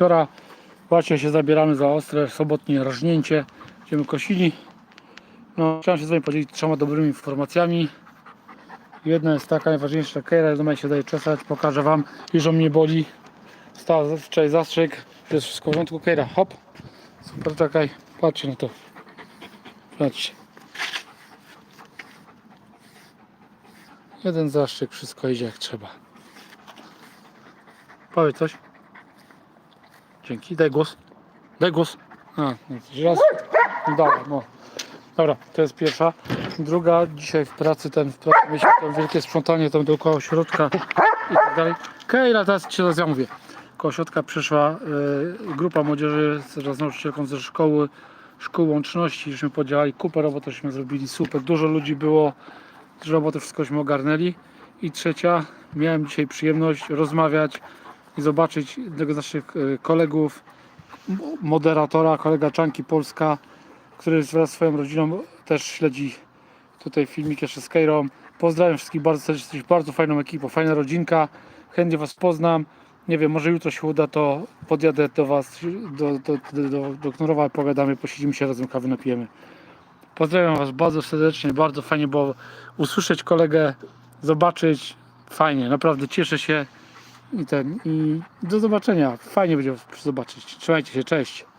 Wczoraj właśnie się zabieramy za ostre sobotnie rażnięcie. Będziemy kosili. No, chciałem się z Wami podzielić trzema dobrymi informacjami. Jedna jest taka najważniejsza, Kejra do się daje czesać, pokażę Wam, już o mnie boli. Stała wczoraj zastrzyk, jest wszystko w porządku, Kejra, hop. Super, czekaj, patrzcie na to. Patrzcie. Jeden zastrzyk, wszystko idzie jak trzeba. Powiedz coś. Dzięki, daj głos. Daj głos. A, raz. No Dobra, no. Dobra, to jest pierwsza. Druga, dzisiaj w pracy ten w pracy mieliśmy tam wielkie sprzątanie tam dookoła ośrodka i tak dalej. Kejla, teraz ci raz ja mówię. Koło ośrodka przyszła y, grupa młodzieży z nauczycielką ze szkoły, szkół łączności, żeśmy podziałali kupę roboty, żeśmy zrobili super, dużo ludzi było, roboty wszystkośmy ogarnęli. I trzecia, miałem dzisiaj przyjemność rozmawiać i zobaczyć jednego z naszych y, kolegów, moderatora, kolega Czanki Polska, który wraz z swoją rodziną też śledzi tutaj filmik jeszcze z Kejrą. Pozdrawiam wszystkich bardzo serdecznie, bardzo fajną ekipą, fajna rodzinka. Chętnie Was poznam. Nie wiem, może jutro się uda, to podjadę do Was, do, do, do, do, do Knurowa, pogadamy, posiedzimy się razem, kawy napijemy. Pozdrawiam Was bardzo serdecznie, bardzo fajnie było usłyszeć kolegę, zobaczyć. Fajnie, naprawdę cieszę się i ten, i do zobaczenia. Fajnie będzie zobaczyć. Trzymajcie się, cześć.